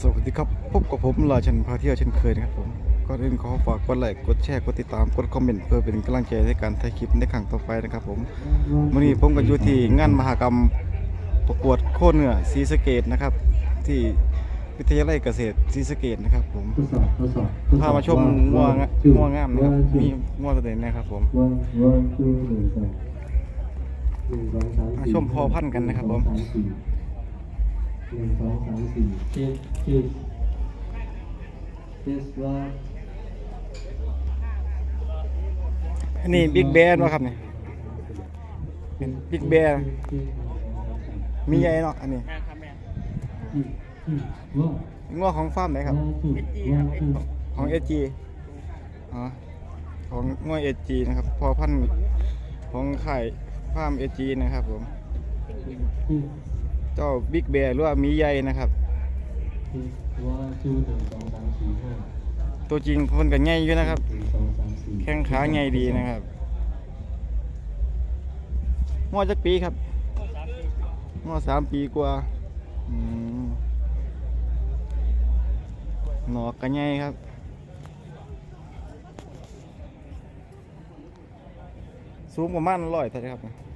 สวัสดีครับพบกับผมราชันพาเที่ยวเช่นเคยนะครับผมก่อนอื่นขอฝากกดไลค์กดแชร์กดติดตามกดคอมเมนต์เพื่อเป็นกำลังใจในการถ่ายคลิปในครั้งต่อไปนะครับผมวันนี้ผมก็อยู่ที่งานมหกรรมประกวดโคเหนือศรีสเกดนะครับ ที่วิทยาลัยเกษตรศรีสเกดนะครับ ผมพามาชมงัวงะงัวงามนะครับมีงัวตัวไหนนะครับผมมาชมพอพันธุ์กันนะครับผม หนึ่งสองสามสี่เจ็ดเจ็ดเจ็ดว่าอันนี้บิ๊กแบนวะครับเนี่ยเป็นบิ๊กแบนมีใหญ่เนาะอันนี้ว่างัวของฟาร์มไหนครับว่าคือของเอจีอ๋อของง่วยเอจีนะครับ พอพันธุ์ของไข่ฟาร์มเอจีนะครับผมคือ เจ้าบิ๊กแบร์หรือว่าหมีใหญ่นะครับคือว่าคือหนึ่งสองสามสี่ห้าตัวจริงเพิ่นก็ใหญ่อยู่นะครับหนึ่งสองสามสี่แข้งขาใหญ่ดีนะครับงอจักปีครับงอสามปีกว่าอืมหนอกก็ใหญ่ครับสูงประมาณร้อยเท่าไหร่ครับ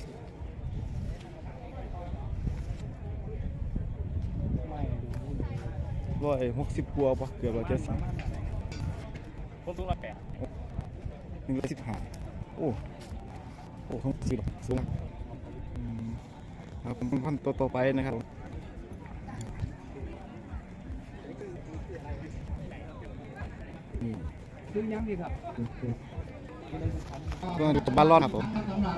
ร้อยหกสิบกว่าปะเกือบร้อยเจ็ดสิบผมสูงร้อยแปดหนึ่งร้อยสิบห้าโอ้โอ้ของสิบสูงอืมครับผมพันตัวต่อไปนะครับนี่ซึ่งยังดีครับตัวนี้ตัวบาลอนครับผมสำหรับ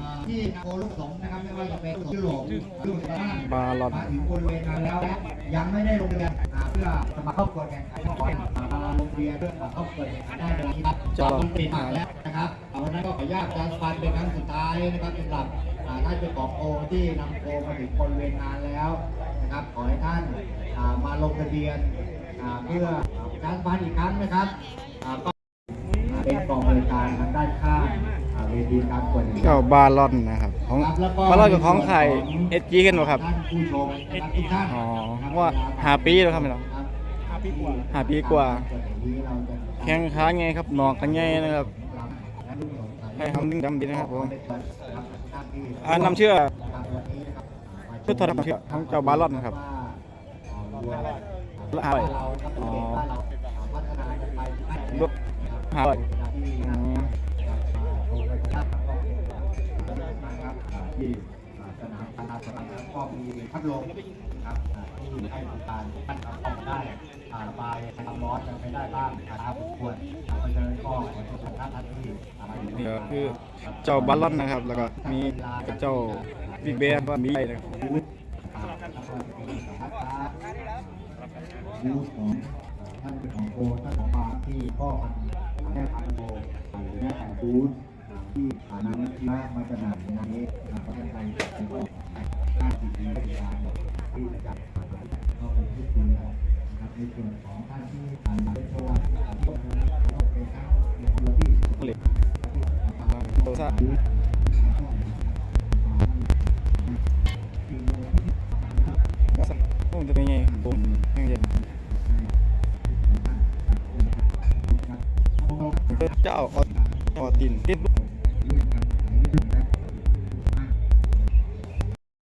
อ่าที่โกลูกสงนะครับไม่ว่าจะเป็นยุโรปยุโรปบ้านบาลอนมาถึงบริเวณนั้นแล้วและยังไม่ได้ลงเรียนอ่า เพื่อสมัครเข้าประกวแข่งขันขอให้มาลงเรียนเพื่อสมัครเข้าประกวแข่งขันได้ในวันนี้ครับจอดลงปีใหม่แล้วนะครับวันนั้นก็ขออนุญาตการฟันเป็นครั้งสุดท้ายนะครับสำหรับท่านเจ้าของโคที่นำโคมาถึงบริเวณงานแล้วนะครับขอให้ท่านมาลงทะเบียนเพื่อการฟันอีกครั้งนะครับก็เป็นกองบริการทางด้านข้างอ่าเวทีการกวดเจ้าบาลอนนะครับ ของครับแล้วก็บาลอนกับของไข่เอจีกันบ่ครับท่านผู้ชมนะครับทุกท่านอ๋อนะครับว่าหาปีแล้วครับพี่น้องครับห้าปีกว่าหาปีกว่าส่วนอย่างนี้เราจะแข้งขาไงครับหนอกกันไงนะครับให้ทำดึงดำดีนะครับผมอ่านำเชื่อเพื่อทอดนำเชื่อของเจ้าบาลอนนะครับละหาร้อยอ๋อลดหาร้อยอืม ที่สนามกีฬาสนามก็มีพัดลมนะครับที่ให้บริการท่านรับของได้อ่าระบายความร้อนกันไปได้บ้างนะครับควรเพราะฉะนั้นก็ขอเชิญทุกท่านท่ามาอยู่นี่ก็คือเจ้าบาลอนนะครับ แล้วก็มีเจ้าบิ๊กแบร์ว่ามีใหญ่นะครับบูธของท่านของโคท่านของปาที่ก็แม่พันโคแม่แต่บูธที่ฐานะ ที่มาจำหน่านนี้อ่าประเทศไทยเป็นของด้านดีดีบริการที่จะจัดก็เป็นที่ดีนะครับในส่วนของท่านที่ผ่านมาได้เพราะว่าอ่ต้องเป็นทั้งในตัวที่เล็กโตซ่าก็สักผมจะเป็นไงผมยังเย็นเจ้าออออตินติด